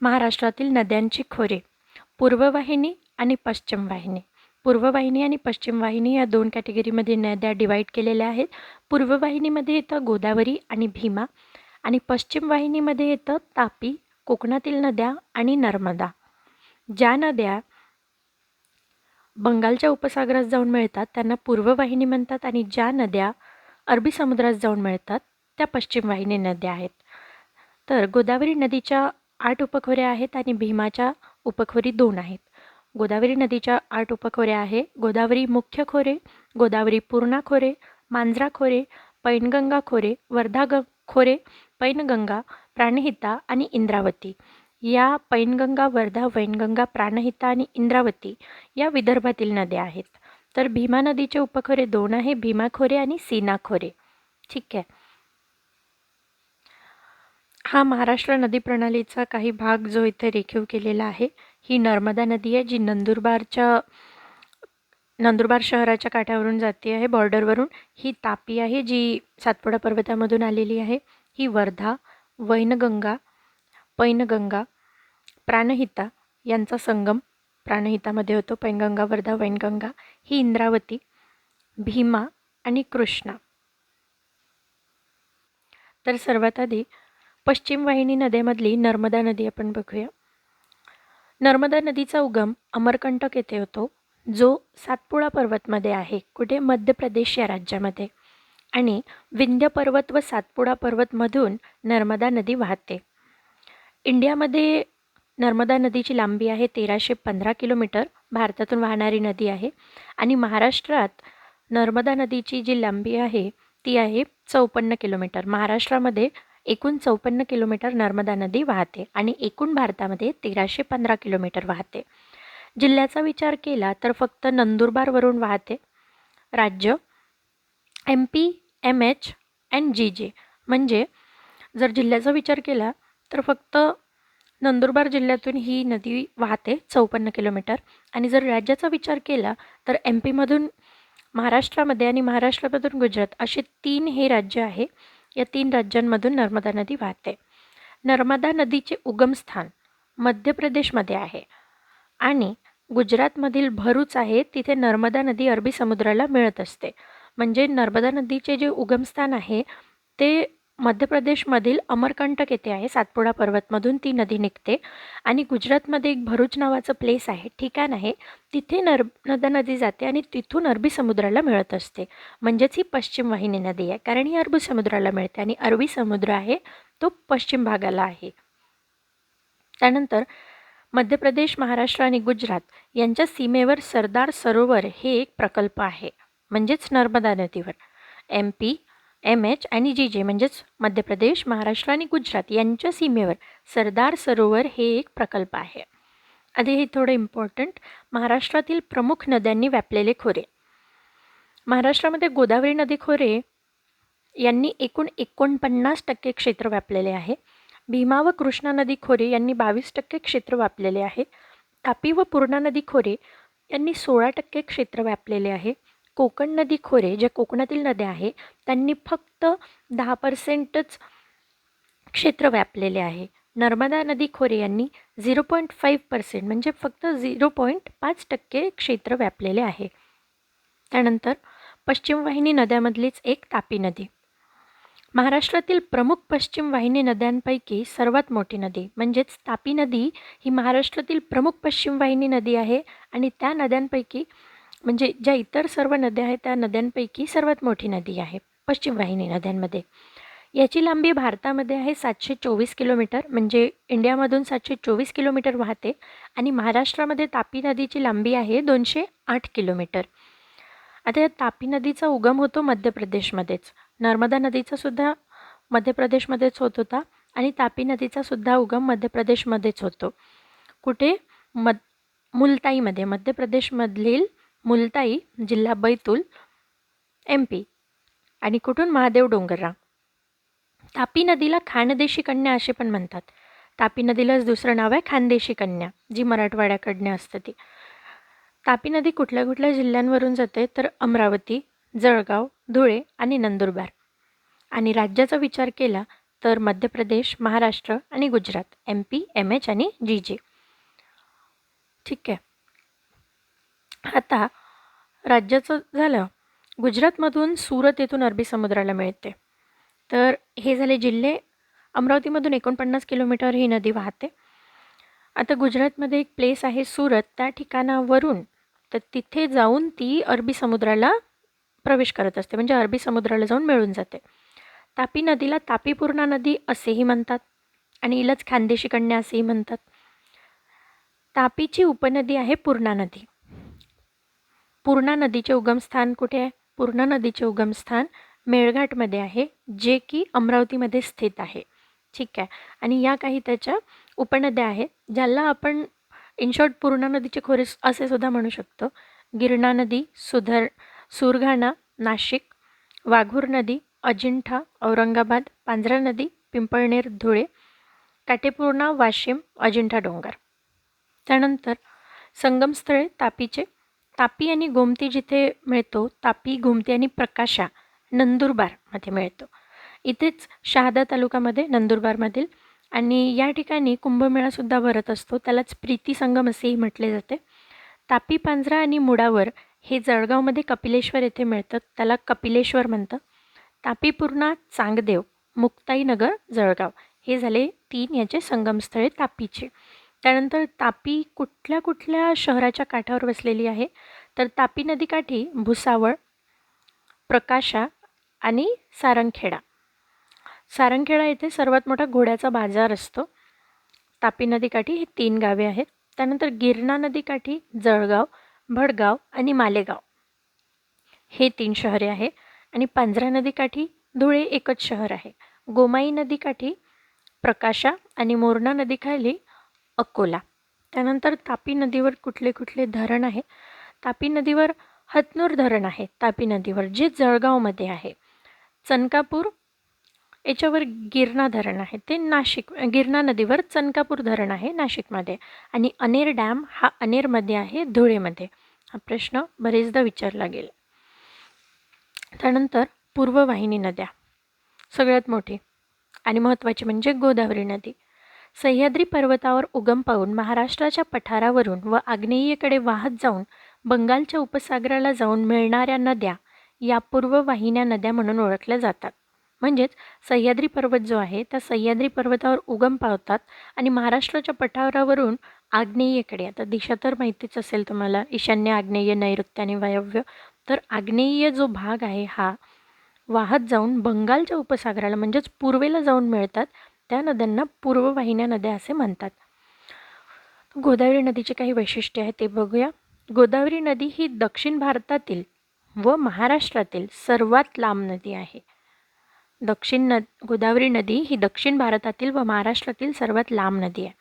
महाराष्ट्रातील नद्यांची खोरे पूर्ववाहिनी आणि पश्चिम वाहिनी पूर्ववाहिनी आणि पश्चिम वाहिनी या दोन कॅटेगरीमध्ये नद्या डिवाईड केलेल्या आहेत. पूर्ववाहिनीमध्ये येतं गोदावरी आणि भीमा आणि पश्चिम वाहिनीमध्ये येतं तापी कोकणातील नद्या आणि नर्मदा. ज्या नद्या बंगालच्या उपसागरात जाऊन मिळतात त्यांना पूर्ववाहिनी म्हणतात आणि ज्या नद्या अरबी समुद्रात जाऊन मिळतात त्या पश्चिम वाहिनी नद्या आहेत. तर गोदावरी नदीच्या आठ उपखोऱ्या आहेत आणि भीमाच्या उपखोरी दोन आहेत. गोदावरी नदीच्या आठ उपखोऱ्या आहे. गोदावरी मुख्य खोरे गोदावरी पूर्णा खोरे मांजरा खोरे पैनगंगा खोरे वर्धा ग खोरे पैनगंगा प्राणहिता आणि इंद्रावती. या पैनगंगा वर्धा वैनगंगा प्राणहिता आणि इंद्रावती या विदर्भातील नद्या आहेत. तर भीमा नदीचे उपखोरे दोन आहे भीमा खोरे आणि सीना खोरे. ठीक आहे. हा महाराष्ट्र नदी प्रणालीचा काही भाग जो इथे रेखीव केलेला आहे ही नर्मदा नदी आहे जी नंदुरबारच्या नंदुरबार शहराच्या काठावरून जाते आहे बॉर्डरवरून ही तापी आहे जी सातपुडा पर्वतामधून आलेली आहे. ही वर्धा वैनगंगा पैनगंगा प्राणहिता यांचा संगम प्राणहितामध्ये होतो. पैनगंगा वर्धा वैनगंगा ही इंद्रावती भीमा आणि कृष्णा. तर सर्वात आधी पश्चिम वाहिनी नद्यामधली नर्मदा नदी आपण बघूया. नर्मदा नदीचा उगम अमरकंटक येथे होतो जो सातपुडा पर्वतमध्ये आहे कुठे मध्य प्रदेश या राज्यामध्ये. आणि विंध्य पर्वत व सातपुडा पर्वतमधून नर्मदा नदी वाहते. इंडियामध्ये नर्मदा नदीची लांबी आहे तेराशे पंधरा किलोमीटर भारतातून वाहणारी नदी आहे. आणि महाराष्ट्रात नर्मदा नदीची जी लांबी आहे ती आहे चौपन्न किलोमीटर. महाराष्ट्रामध्ये एकूण चौपन्न किलोमीटर नर्मदा नदी वाहते आणि एकूण भारतामध्ये तेराशे पंधरा किलोमीटर वाहते. जिल्ह्याचा विचार केला तर फक्त नंदुरबारवरून वाहते. राज्य M P M H and G J म्हणजे जर जिल्ह्याचा विचार केला तर फक्त नंदुरबार जिल्ह्यातून ही नदी वाहते चौपन्न किलोमीटर. आणि जर राज्याचा विचार केला तर एम पीमधून महाराष्ट्रामध्ये आणि महाराष्ट्रामधून गुजरात असे तीन हे राज्य आहे. या तीन राज्यांमधून नर्मदा नदी वाहते. नर्मदा नदीचे उगमस्थान मध्य प्रदेशमध्ये आहे आणि गुजरातमधील भरूच आहे तिथे नर्मदा नदी अरबी समुद्राला मिळत असते. म्हणजे नर्मदा नदीचे जे उगमस्थान आहे ते मध्य प्रदेशमधील अमरकंटक येथे आहे. सातपुडा पर्वतमधून ती नदी निघते आणि गुजरातमध्ये एक भरूच नावाचं प्लेस आहे. ठिकाण आहे. तिथे नर्मदा नदी जाते आणि तिथून अरबी समुद्राला मिळत असते. म्हणजेच ही पश्चिम वाहिनी नदी आहे. कारण ही अरबी समुद्राला मिळते आणि अरबी समुद्र आहे तो पश्चिम भागाला आहे. त्यानंतर मध्य प्रदेश महाराष्ट्र आणि गुजरात यांच्या सीमेवर सरदार सरोवर हे एक प्रकल्प आहे. म्हणजेच नर्मदा नदीवर. एम पी एम एच आणि जी जे म्हणजेच मध्य प्रदेश महाराष्ट्र आणि गुजरात यांच्या सीमेवर सरदार सरोवर हे एक प्रकल्प आहे. आधी हे थोडं इम्पॉर्टंट महाराष्ट्रातील प्रमुख नद्यांनी व्यापलेले खोरे. महाराष्ट्रामध्ये गोदावरी नदी खोरे यांनी एकूण एकोणपन्नास टक्के क्षेत्र व्यापलेले आहे. भीमा व कृष्णा नदी खोरे यांनी बावीस टक्के क्षेत्र व्यापलेले आहे. तापी व पूर्णा नदी खोरे यांनी सोळा टक्के क्षेत्र व्यापलेले आहे. कोकण नदी खोरे ज्या कोकणातील नद्या आहे त्यांनी फक्त दहा पर्सेंटच क्षेत्र व्यापलेले आहे. नर्मदा नदी खोरे यांनी झिरो पॉईंट फाईव्ह पर्सेंट म्हणजे फक्त झिरो पॉईंट पाच टक्के क्षेत्र व्यापलेले आहे. त्यानंतर पश्चिम वाहिनी नद्यामधलीच एक तापी नदी. महाराष्ट्रातील प्रमुख पश्चिम वाहिनी नद्यांपैकी सर्वात मोठी नदी म्हणजेच तापी नदी ही महाराष्ट्रातील प्रमुख पश्चिम वाहिनी नदी आहे आणि त्या नद्यांपैकी म्हणजे ज्या इतर सर्व नद्या आहेत त्या नद्यांपैकी सर्वात मोठी नदी आहे पश्चिम वाहिनी नद्यांमध्ये. याची लांबी भारतामध्ये आहे सातशे चोवीस किलोमीटर म्हणजे इंडियामधून सातशे चोवीस किलोमीटर वाहते आणि महाराष्ट्रामध्ये तापी नदीची लांबी आहे दोनशे आठ किलोमीटर. आता या तापी नदीचा उगम होतो मध्य प्रदेशमध्येच नर्मदा नदीचा सुद्धा मध्य प्रदेशमध्येच होत होता आणि तापी नदीचा सुद्धा उगम मध्य प्रदेशमध्येच होतो. कुठे? मद मुलताईमध्ये. मध्य प्रदेशमधील मुलताई जिल्हा बैतूल एम पी. आणि कुठून महादेव डोंगरराव. तापी नदीला खानदेशी कन्या असे पण म्हणतात. तापी नदीलाच दुसरं नाव आहे खानदेशी कन्या जी मराठवाड्याकडनं असते ती. तापी नदी कुठल्या कुठल्या जिल्ह्यांवरून जाते तर अमरावती जळगाव धुळे आणि नंदुरबार. आणि राज्याचा विचार केला तर मध्य प्रदेश महाराष्ट्र आणि Gujarat M P M H आणि जी जे. ठीक आहे. आता राज्याचं झालं. गुजरातमधून सुरत येथून अरबी समुद्राला मिळते. तर हे झाले जिल्हे. अमरावतीमधून एकोणपन्नास किलोमीटर ही नदी वाहते. आता गुजरातमध्ये एक प्लेस आहे सुरत. त्या ठिकाणावरून तर तिथे जाऊन ती अरबी समुद्राला प्रवेश करत असते. म्हणजे अरबी समुद्राला जाऊन मिळून जाते. तापी नदीला तापीपूर्णा नदी असेही म्हणतात आणि इलच खानदेशी कन्या असेही म्हणतात. तापीची उपनदी आहे पूर्णा नदी. पूर्णा नदीचे उगमस्थान कुठे आहे? पूर्णा नदीचे उगमस्थान मेळघाटमध्ये आहे जे की अमरावतीमध्ये स्थित आहे. ठीक आहे. आणि या काही त्याच्या उपनद्या आहेत ज्याला आपण इन शॉर्ट पूर्णा नदीचे खोरे असे सुद्धा म्हणू शकतो. गिरणा नदी सुधर सुरघाणा नाशिक वाघूर नदी अजिंठा औरंगाबाद पांझरा नदी पिंपळनेर धुळे काटेपूर्णा वाशिम अजिंठा डोंगर. त्यानंतर संगमस्थळे तापीचे तापी आणि गोमती जिथे मिळतो तापी गोमती आणि प्रकाशा नंदुरबारमध्ये मिळतो. इथेच शहादा तालुक्यामध्ये नंदुरबारमधील आणि या ठिकाणी कुंभमेळासुद्धा भरत असतो. त्यालाच प्रीती संगम असेही म्हटले जाते. तापी पांजरा आणि मुडावर हे जळगावमध्ये कपिलेश्वर येथे मिळतं. त्याला कपिलेश्वर म्हणतं तापीपूर्णा चांगदेव मुक्ताईनगर जळगाव. हे झाले तीन याचे संगमस्थळे तापीचे. त्यानंतर तापी कुठल्या कुठल्या शहराच्या काठावर वसलेली आहे? तर तापी नदीकाठी भुसावळ प्रकाशा आणि सारंगखेडा. सारंगखेडा येथे सर्वात मोठा घोड्याचा बाजार असतो. तापी नदीकाठी हे तीन गावे आहेत. त्यानंतर गिरणा नदीकाठी जळगाव भडगाव आणि मालेगाव हे तीन शहरे आहे आणि पांझरा नदीकाठी धुळे एकच शहर आहे. गोमाई नदीकाठी प्रकाशा आणि मोरणा नदीखाली अकोला. त्यानंतर तापी नदीवर कुठले कुठले धरण आहे? तापी नदीवर हतनूर धरण आहे तापी नदीवर जे जळगावमध्ये आहे. चनकापूर याच्यावर गिरणा धरण आहे ते नाशिक गिरणा नदीवर चनकापूर धरण आहे नाशिकमध्ये. आणि अनेर डॅम हा अनेरमध्ये आहे धुळेमध्ये. हा प्रश्न बरेचदा विचारला गेला. त्यानंतर पूर्ववाहिनी नद्या सगळ्यात मोठी. आणि महत्त्वाची म्हणजे गोदावरी नदी. सह्याद्री पर्वतावर उगम पाहून महाराष्ट्राच्या पठारावरून व आग्नेयेकडे वाहत जाऊन बंगालच्या उपसागराला जाऊन मिळणाऱ्या नद्या या पूर्ववाहिन्या नद्या म्हणून ओळखल्या जातात. म्हणजेच सह्याद्री पर्वत जो आहे त्या सह्याद्री पर्वतावर उगम पावतात आणि महाराष्ट्राच्या पठारावरून आग्नेयेकडे आता दिशा तर माहितीच असेल तुम्हाला ईशान्य आग्नेय नैऋत्य आणि वायव्य तर आग्नेय जो भाग आहे हा वाहत जाऊन बंगालच्या उपसागराला म्हणजेच पूर्वेला जाऊन मिळतात. त्या नद्यांना पूर्ववाहिन्या नद्या असे म्हणतात. गोदावरी नदीचे काही वैशिष्ट्य आहे ते बघूया. गोदावरी नदी ही दक्षिण भारतातील व महाराष्ट्रातील सर्वात लांब नदी आहे. दक्षिण नद गोदावरी नदी ही दक्षिण भारतातील व महाराष्ट्रातील सर्वात लांब नदी आहे.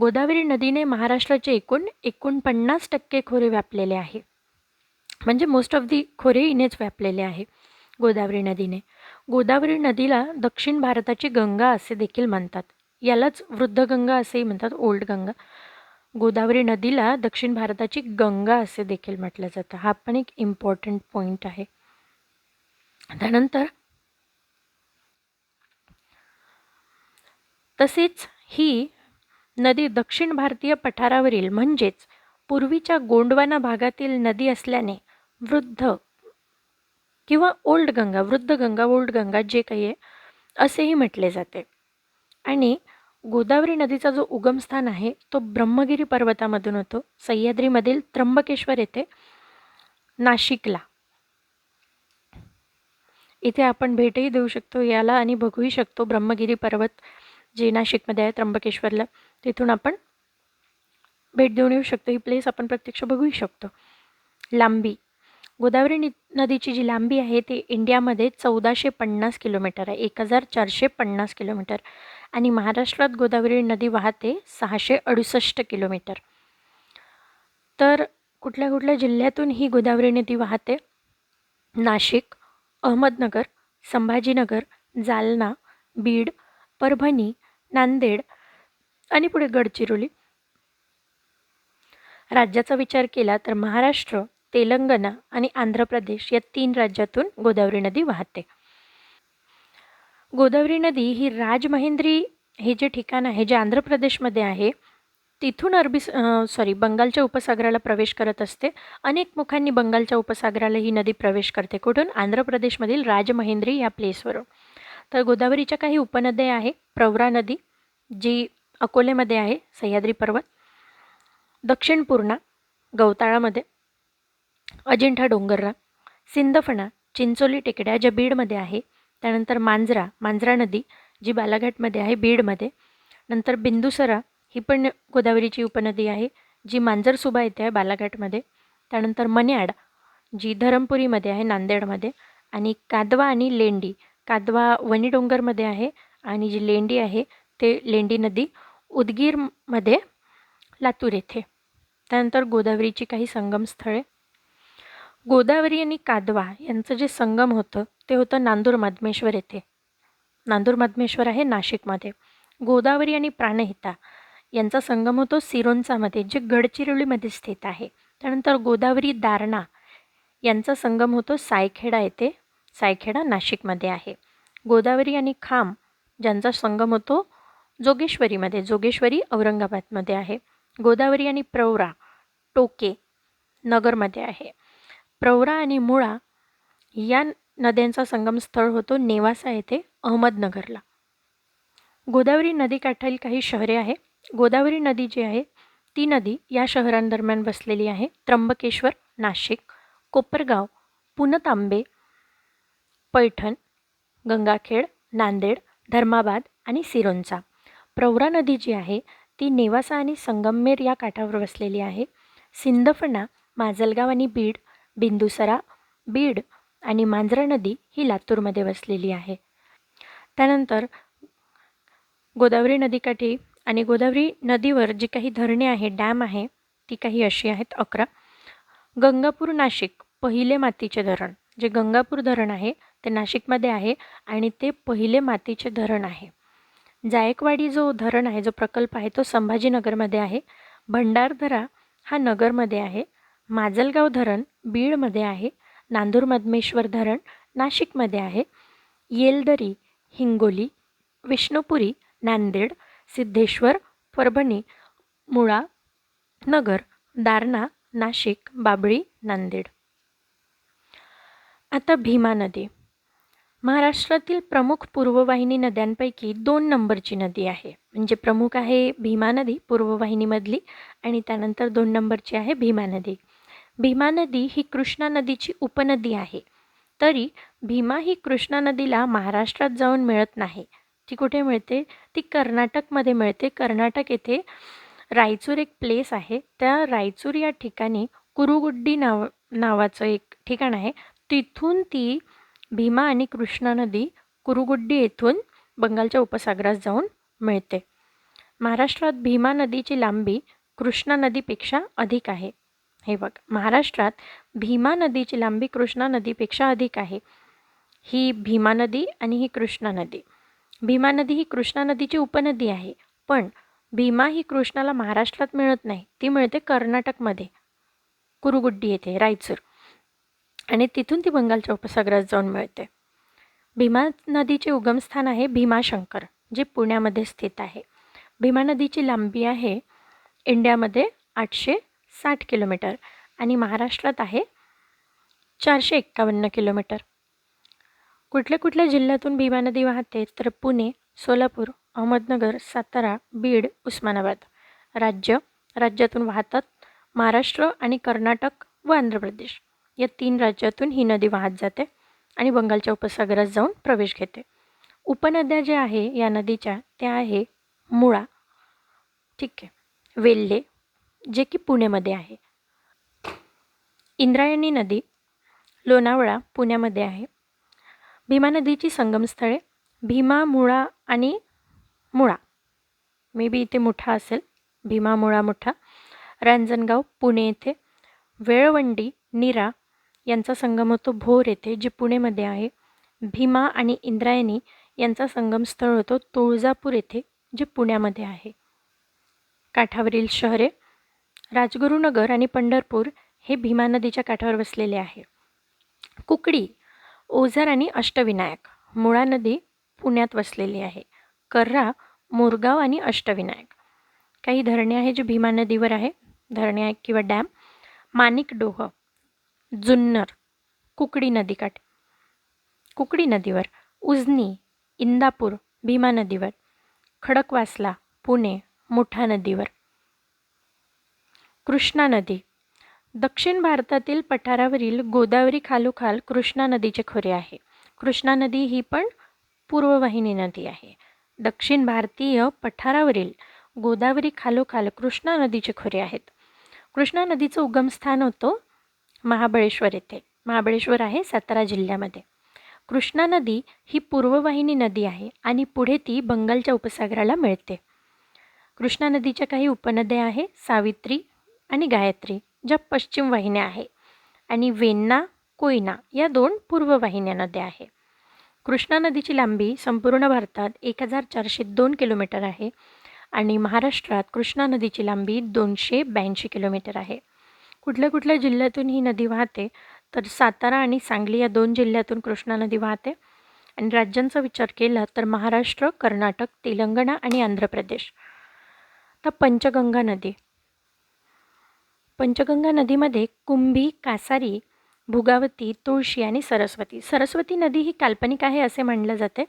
गोदावरी नदीने महाराष्ट्राचे एकूण एकोणपन्नास टक्के खोरे व्यापलेले आहे. म्हणजे मोस्ट ऑफ दी खोरे इनेच व्यापलेले आहे गोदावरी नदीने. गोदावरी नदीला दक्षिण भारताची गंगा असे देखील म्हणतात. यालाच वृद्ध गंगा असेही म्हणतात ओल्ड गंगा. गोदावरी नदीला दक्षिण भारताची गंगा असे देखील म्हटलं जातं. हा पण एक इम्पॉर्टंट पॉईंट आहे. त्यानंतर तसेच ही नदी दक्षिण भारतीय पठारावरील म्हणजेच पूर्वीच्या गोंडवाना भागातील नदी असल्याने वृद्ध किंवा ओल्ड गंगा वृद्ध गंगा ओल्ड गंगा जे काही आहे असेही म्हटले जाते. आणि गोदावरी नदीचा जो उगमस्थान आहे तो ब्रह्मगिरी पर्वतामधून होतो. सह्याद्रीमधील त्र्यंबकेश्वर येथे नाशिकला. इथे आपण भेटही देऊ शकतो याला आणि बघूही शकतो ब्रह्मगिरी पर्वत जे नाशिकमध्ये आहे त्र्यंबकेश्वरला. तिथून आपण भेट देऊन येऊ शकतो. ही प्लेस आपण प्रत्यक्ष बघूही शकतो. लांबी. गोदावरी नि नदीची जी लांबी आहे ती इंडियामध्ये चौदाशे पन्नास किलोमीटर आहे. एक हजार चारशे पन्नास किलोमीटर. आणि महाराष्ट्रात गोदावरी नदी वाहते सहाशे अडुसष्ट किलोमीटर. तर कुठल्या कुठल्या जिल्ह्यातून ही गोदावरी नदी वाहते? नाशिक अहमदनगर संभाजीनगर जालना बीड परभणी नांदेड आणि पुढे गडचिरोली. राज्याचा विचार केला तर महाराष्ट्र तेलंगणा आणि आंध्र प्रदेश या तीन राज्यातून गोदावरी नदी वाहते. गोदावरी नदी ही राजमहेंद्री हे जे ठिकाण आहे जे आंध्र प्रदेशमध्ये आहे तिथून अरबी सॉरी बंगालच्या उपसागराला प्रवेश करत असते. अनेक मुखांनी बंगालच्या उपसागराला ही नदी प्रवेश करते. कुठून? आंध्र प्रदेशमधील राजमहेंद्री या प्लेसवरून तर गोदावरीच्या काही उपनद्या आहे प्रवरा नदी जी अकोलेमध्ये आहे सह्याद्री पर्वत. दक्षिण पूर्णा गवताळामध्ये. अजिंठा डोंगररा सिंदफणा चिंचोली टेकड्या ज्या बीडमध्ये आहे त्यानंतर मांजरा मांजरा नदी जी बालाघाटमध्ये आहे बीडमध्ये. नंतर बिंदुसरा ही पण गोदावरीची उपनदी आहे जी मांजरसुभा येते आहे बालाघाटमध्ये. त्यानंतर मन्याड जी धरमपुरीमध्ये आहे नांदेडमध्ये. आणि कादवा आणि लेंडी कादवा वणी डोंगरमध्ये आहे आणि जी लेंडी आहे ते लेंडी नदी उदगीरमध्ये लातूर येथे. त्यानंतर गोदावरीची काही संगमस्थळे गोदावरी आणि कादवा यांचं जे संगम होतं ते होतं नांदूर मधमेश्वर येथे. नांदूर मधमेश्वर आहे नाशिकमध्ये. गोदावरी आणि प्राणहिता यांचा संगम होतो सिरोंचामध्ये जे गडचिरोलीमध्ये स्थित आहे. त्यानंतर गोदावरी दारणा यांचा संगम होतो सायखेडा येथे. सायखेडा नाशिकमध्ये आहे. गोदावरी आणि खाम ज्यांचा संगम होतो जोगेश्वरीमध्ये जोगेश्वरी औरंगाबादमध्ये आहे. गोदावरी आणि प्रवरा टोके नगरमध्ये आहे. प्रवरा आणि मुळा या नद्यांचा संगमस्थळ होतो नेवासा येथे अहमदनगरला. गोदावरी नदीकाठाली काही शहरे आहे गोदावरी नदी जी आहे ती नदी या शहरांदरम्यान बसलेली आहे. त्र्यंबकेश्वर नाशिक कोपरगाव पुनतांबे पैठण गंगाखेड नांदेड धर्माबाद आणि सिरोंचा. प्रवरा नदी जी आहे ती नेवासा आणि संगमनेर या काठावर वसलेली आहे. सिंदफणा माजलगाव आणि बीड बिंदुसरा बीड आणि मांजरा नदी ही लातूरमध्ये वसलेली आहे. त्यानंतर गोदावरी नदीकाठी आणि गोदावरी नदीवर जी काही धरणे आहे डॅम आहे ती काही अशी आहेत अकरा. गंगापूर नाशिक पहिले मातीचे धरण. जे गंगापूर धरण आहे ते नाशिकमध्ये आहे आणि ते पहिले मातीचे धरण आहे. जायकवाडी जो धरण आहे जो प्रकल्प आहे तो संभाजीनगरमध्ये आहे. भंडारदरा हा नगरमध्ये आहे. माजलगाव धरण बीडमध्ये आहे नांदूर मधमेश्वर धरण नाशिकमध्ये आहे येलदरी हिंगोली विष्णुपुरी नांदेड सिद्धेश्वर परभणी मुळा नगर दारणा नाशिक बाबळी नांदेड. आता भीमा नदी. महाराष्ट्रातील प्रमुख पूर्ववाहिनी नद्यांपैकी दोन नंबरची नदी आहे. म्हणजे प्रमुख आहे भीमा नदी पूर्ववाहिनीमधली आणि त्यानंतर दोन नंबरची आहे भीमा नदी. भीमा नदी ही कृष्णा नदीची उपनदी आहे. तरी भीमा ही कृष्णा नदीला महाराष्ट्रात जाऊन मिळत नाही. ती कुठे मिळते? ती कर्नाटकमध्ये मिळते. कर्नाटक येथे रायचूर एक प्लेस आहे. त्या रायचूर या ठिकाणी कुरुगुड्डी नाव नावाचं एक ठिकाण आहे. तिथून ती भीमा आणि कृष्णा नदी कुरुगुड्डी येथून बंगालच्या उपसागरात जाऊन मिळते. महाराष्ट्रात भीमा नदीची लांबी कृष्णा नदीपेक्षा अधिक आहे. हे बघ महाराष्ट्रात भीमा नदीची लांबी कृष्णा नदीपेक्षा अधिक आहे. ही भीमा नदी आणि ही कृष्णा नदी. भीमा नदी ही कृष्णा नदीची उपनदी आहे पण भीमा ही कृष्णाला महाराष्ट्रात मिळत नाही. ती मिळते कर्नाटकमध्ये कुरुगुड्डी येथे रायचूर. आणि तिथून ती बंगालच्या उपसागरात जाऊन मिळते. भीमा नदीचे उगमस्थान आहे भीमाशंकर जे पुण्यामध्ये स्थित आहे. भीमा नदीची लांबी आहे इंडियामध्ये आठशे साठ किलोमीटर आणि महाराष्ट्रात आहे चारशे एक्कावन्न किलोमीटर. कुठल्या कुठल्या जिल्ह्यातून भीमा नदी वाहते तर पुणे सोलापूर अहमदनगर सातारा बीड उस्मानाबाद. राज्य राज्यातून वाहतात महाराष्ट्र आणि कर्नाटक व आंध्र प्रदेश. या तीन राज्यातून ही नदी वाहत जाते आणि बंगालच्या उपसागरात जाऊन प्रवेश घेते. उपनद्या ज्या आहे या नदीच्या त्या आहे मुळा. ठीक आहे. वेल्हे जे की पुणेमध्ये आहे. इंद्रायणी नदी लोणावळा पुण्यामध्ये आहे. भीमा नदीची संगमस्थळे भीमा मुळा आणि मुळा. मे बी इथे मोठा असेल. भीमा मुळा मोठा. रांजणगाव पुणे येथे. वेळवंडी नीरा यांचा संगम होतो. भोर येथे जे पुणेमध्ये आहे. भीमा आणि इंद्रायणी यांचा संगमस्थळ होतो. तुळजापूर येथे जे पुण्यामध्ये आहे. काठावरील शहरे राजगुरुनगर आणि पंढरपूर हे भीमा नदीच्या काठावर वसलेले आहे. कुकडी ओझर आणि अष्टविनायक मुळा नदी पुण्यात वसलेली आहे. कर्रा मोरगाव आणि अष्टविनायक. काही धरणे आहे जी भीमा नदीवर आहे. धरणे आहे किंवा डॅम माणिकडोह जुन्नर कुकडी नदीकाठ. कुकडी नदीवर उजनी इंदापूर भीमा नदीवर खडकवासला पुणे मुठा नदीवर. कृष्णा नदी. दक्षिण भारतातील पठारावरील गोदावरी खालोखाल कृष्णा नदीचे खोरे आहे. कृष्णा नदी ही पण पूर्ववाहिनी नदी आहे. दक्षिण भारतीय पठारावरील गोदावरी खालोखाल कृष्णा नदीचे खोरे आहेत. कृष्णा नदीचं उगमस्थान होतं महाबळेश्वर येथे. महाबळेश्वर आहे सातारा जिल्ह्यामध्ये. कृष्णा नदी ही पूर्ववाहिनी नदी आहे आणि पुढे ती बंगालच्या उपसागराला मिळते. कृष्णा नदीच्या काही उपनद्या आहे सावित्री आणि गायत्री ज्या पश्चिम वाहिन्या आहे आणि वेन्ना कोयना या दोन पूर्व वाहिन्या नद्या आहे. कृष्णा नदीची लांबी संपूर्ण भारतात एक हजार चारशे दोन किलोमीटर आहे आणि महाराष्ट्रात कृष्णा नदीची लांबी दोनशे ब्याऐंशी किलोमीटर आहे. कुठल्या कुठल्या जिल्ह्यातून ही नदी वाहते? तर सातारा आणि सांगली या दोन जिल्ह्यातून कृष्णा नदी वाहते. आणि राज्यांचा विचार केला तर महाराष्ट्र कर्नाटक तेलंगणा आणि आंध्र प्रदेश. तर पंचगंगा नदी. पंचगंगा नदीमध्ये कुंभी कासारी भुगावती तुळशी आणि सरस्वती. सरस्वती नदी ही काल्पनिक आहे असे म्हणलं जाते.